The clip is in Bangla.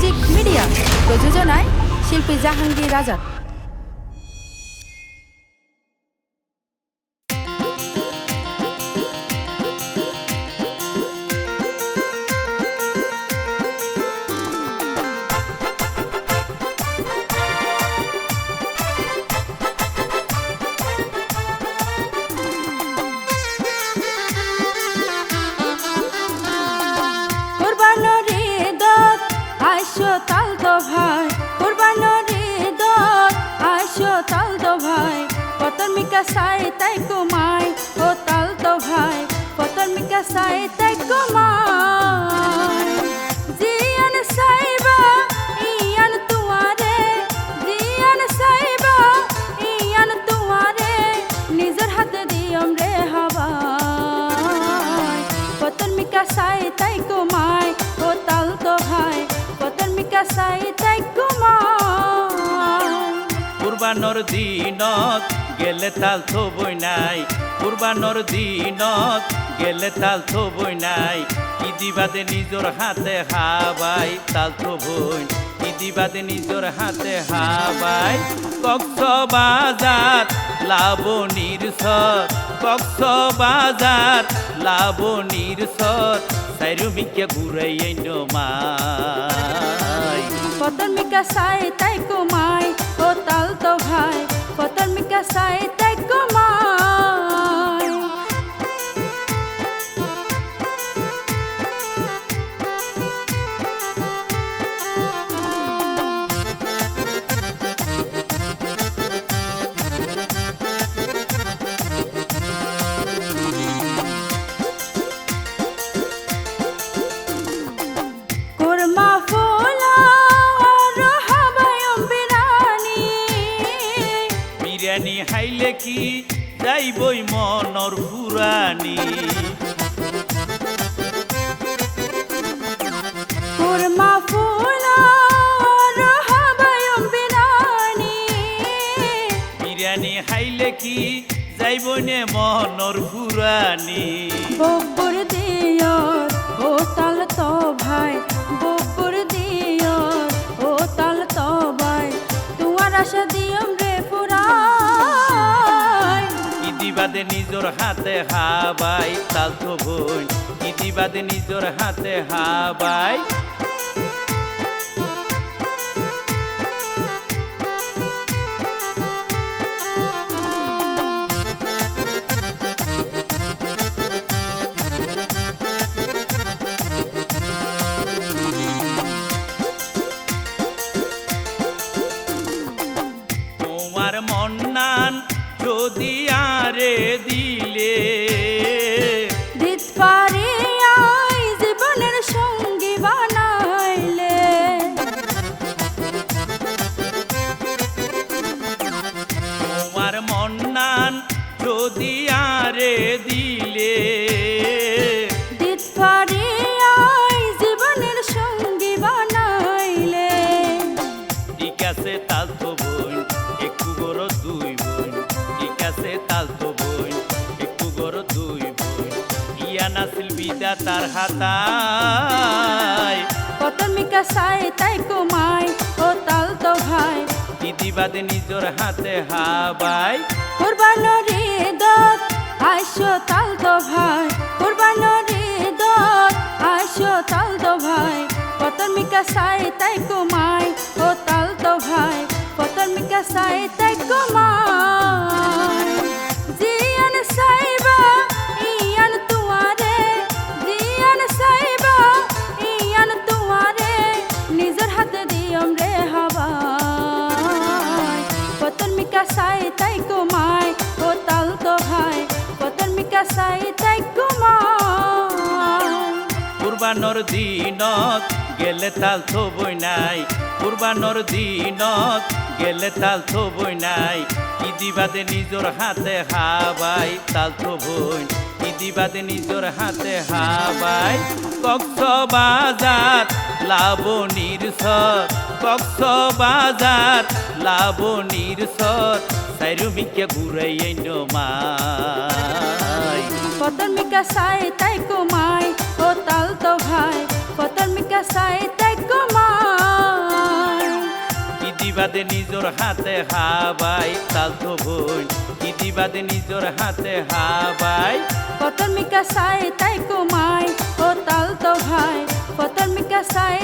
মিউজিক মিডিয়া প্রযোজনায় শিল্পী জাহাঙ্গীর আজাদ। ভাই, কুরবানরে দত আইসো তাল দো ভাই পতন মিকা সাই তাই কুমাই, ও তাল দো ভাই পতন মিকা সাই তাই কুমাই। কুরবানোর দিনত গেলে তাল থবই নাই। কুরবানোর দিনত গেলে তাল থবই নাই। ইদিবাদে নিজর হাতে হাবাই, তাল থবই। ইদিবাদে নিজর হাতে হাবাই। কক্স বাজার লাবণীর সর কক্স বাজার লাবণীর সর সাইরুমিকে ঘুরাই মাই পতন মিকা সাই তাই কুমাই ও তাল তো ভাই পতন মিকা সাই তাই কুমাই হাইলে কি যাইবই মনর পুরানি বিরিয়ানি হাইলে কি যাইবই নে মনর পুরানি বপুর দিয় ও তাল তো ভাই বপুর দিয় ও তাল তো ভাই তোমার আশা দিয়ম ইদিবাদে নিজর হাতে হাবাই তাল তো বই ইদিবাদে নিজর হাতে হাবাই। দিত পারে আই জীবনের সঙ্গী বানাইলে। তোমার মন্নান যদি আরে দিলে। পারে আই জীবনের বিদা তার হাতায়। পতন মিকা সাই তাই কুমাই ও তাল তো ভাই। দিদিবাদে নিজর হাতে হাবাই। কুরবানোরে দত আইসো তাল তো ভাই। কুরবানোরে দত আইসো তাল তো ভাই। পতন মিকা সাই তাই কুমাই ও তাল তো ভাই। পতন মিকা সাই তাই কুমাই। তাই কুমাই কুরবানোর দিনত গেলে তাল থবই নাই। কুরবানোর দিনত গেলে তাল থবই নাই। ইদিবাদে নিজর হাতে হাবাই, তাল থবই। ইদিবাদে নিজর হাতে হাবাই। কক্স বাজার লাবণীর সর কক্স বাজার লাবণীর সর সাইরুমিকে ঘুরাই মাই পতন মিকা সাই তাই কুমাই ও তাল তো ভাই পতন মিকা সাই তাই কুমাই ইদিবাদে নিজর হাতে হাবাই তাল তো বোন ইদিবাদে নিজর হাতে হাবাই পতর মিকা সাই তাই কুমাই ও তাল তো ভাই পতর মিকা সাই